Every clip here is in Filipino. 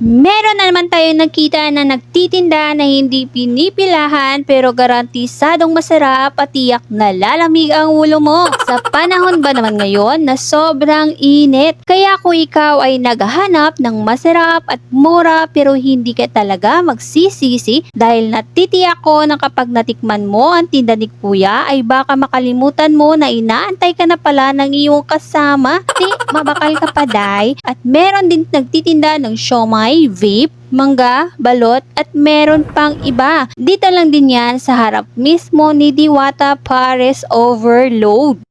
Me Meron na naman tayo nakita na nagtitinda na hindi pinipilahan pero garantisadong masarap at tiyak na lalamig ang ulo mo. Sa panahon ba naman ngayon na sobrang init? Kaya kung ikaw ay naghahanap ng masarap at mura pero hindi ka talaga magsisisi dahil natitiyak ko na kapag natikman mo ang tinda ni kuya ay baka makalimutan mo na inaantay ka na pala ng iyong kasama. Di, mabakal ka pa day. At meron din nagtitinda ng siomay, vape, mangga, balot at meron pang iba. Dito lang din yan sa harap mismo ni Diwata Pares Overload.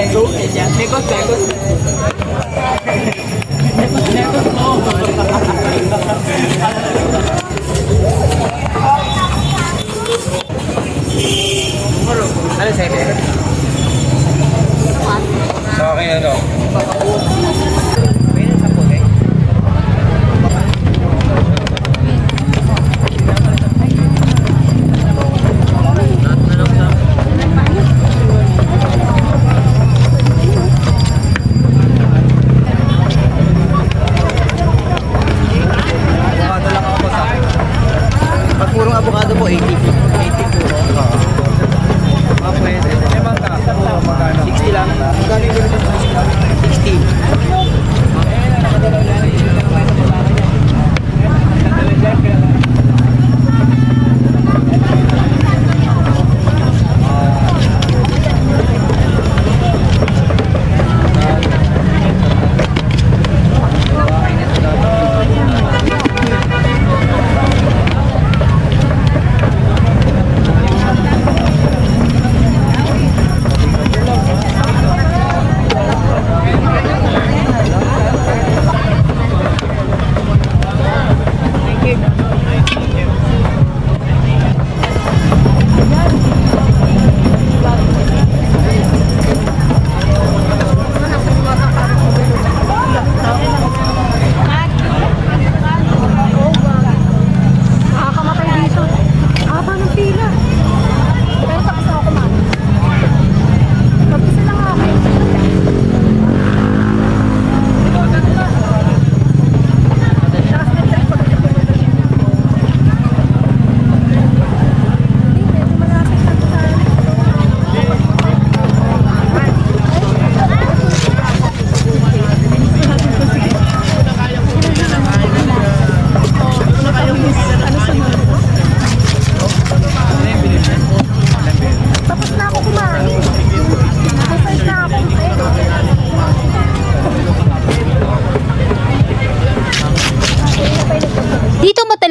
seru aja nekot nekot nekot nekot mau Ano sa'yo? Sa akin ano? 80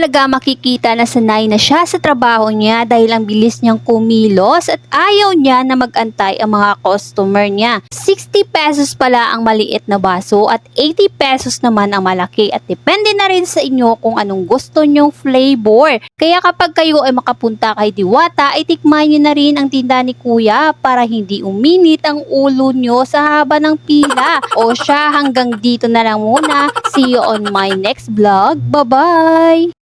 talaga makikita na sanay na siya sa trabaho niya dahil ang bilis niyang kumilos at ayaw niya na magantay ang mga customer niya. 60 pesos pala ang maliit na baso at 80 pesos naman ang malaki at depende na rin sa inyo kung anong gusto nyong flavor. Kaya kapag kayo ay makapunta kay Diwata, ay tikman nyo na rin ang tinda ni Kuya para hindi uminit ang ulo nyo sa haba ng pila. O siya hanggang dito na lang muna. See you on my next vlog. Bye-bye!